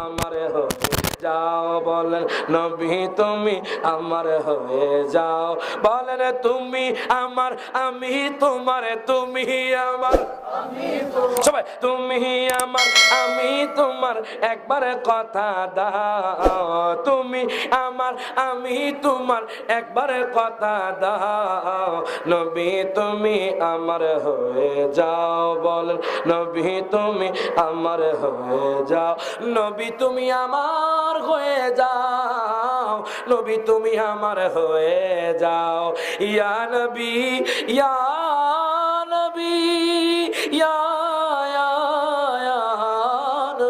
আমার হয়ে যাও। বলেন, নবী তুমি আমার হয়ে যাও। বলেন, তুমি আমার, আমি তোমার, তুমি আমার। সবাই তুমি আমার, আমি তোমার, একবার কথা দাও। তুমি আমার, আমি তোমার, একবার কথা দাও। নবী তুমি আমার হয়ে যাও বলেন নবী তুমি আমার হয়ে যাও। নবী তুমি আমার হয়ে যাও। নবী তুমি আমার হয়ে যাও। ইয়া নবী ইয়া নবী, ইয়া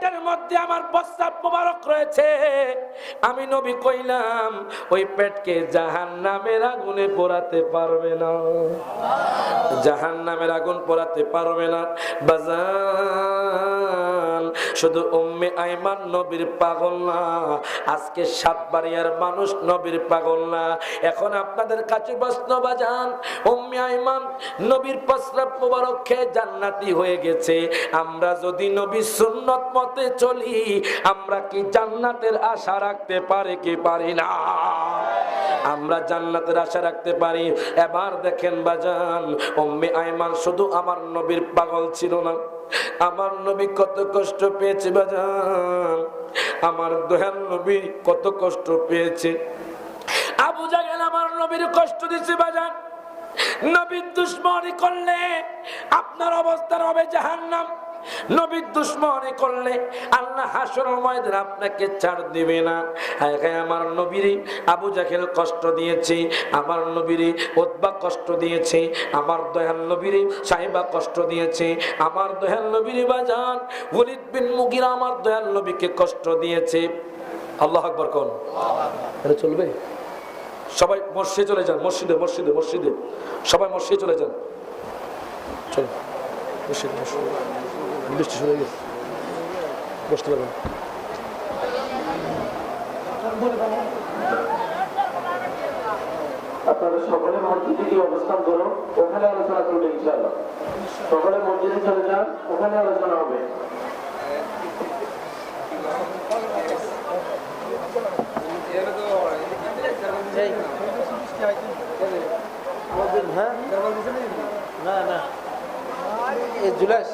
পেটের মধ্যে আমার প্রস্তাব মোবারক রয়েছে। আমি নবী কইলাম, ওই পেটকে জাহান নামের আগুনে পোড়াতে পারবে না। জাহান নামের আগুন পোড়াতে পারবে না। বাজান, শুধু উম্মে আইমান নবীর পাগল না। আজকে সাতবাড়িয়ার মানুষ নবীর পাগল না। এখন আপনাদের কাছে প্রশ্ন, বাজান, উম্মে আইমান নবীর প্রস্রাব মোবারক খেয়ে জান্নাতি হয়ে গেছে। আমরা যদি নবী সুন্নত মতে চলি, আমরা কি জান্নাতের আশা রাখতে পারি কি পারি না? আমরা জান্নাতের আশা রাখতে পারি। এবার দেখেন বাজান অম্মি আইমান শুধু আমার নবীর পাগল ছিল না। আমার নবী কত কষ্ট পেয়েছে বাজান। আমার দয়াল নবী কত কষ্ট পেয়েছে। আবু জাহেল আমার নবীর কষ্ট দিছে বাজান। নবীর দুশ্মনী করলে আপনার অবস্থার হবে জাহান্নাম। নবীর দুশ্মনী করলে আল্লাহ হাসর ময়দান আপনাকে ছাড় দিবে না। হায় আমার নবীরে আবু জাহেল কষ্ট দিয়েছে, আমার নবীরে ওতবা কষ্ট দিয়েছে, আমার দয়াল নবীরে সাহেবা কষ্ট দিয়েছে, আমার দয়াল নবীরে বাজান ওলিদ বিন মুগিরা আমার দয়াল নবীকে কষ্ট দিয়েছে। আল্লাহ আকবর কোন? চলবে? সবাই মসজিদে চলে যান, মসজিদে মসজিদে মসজিদে। সবাই মসজিদে চলে যান। চলো। মসজিদ বৃষ্টি শুরু হয়ে গেছে। বসতে পারবেন আপনারা সকলে মসজিদে গিয়ে অবস্থান করুন। ওখানে আলোচনা করবে ইনশাআল্লাহ। সকলে মসজিদে চলে যান ওখানে আলোচনা হবে। হ্যাঁ? না না জুলাস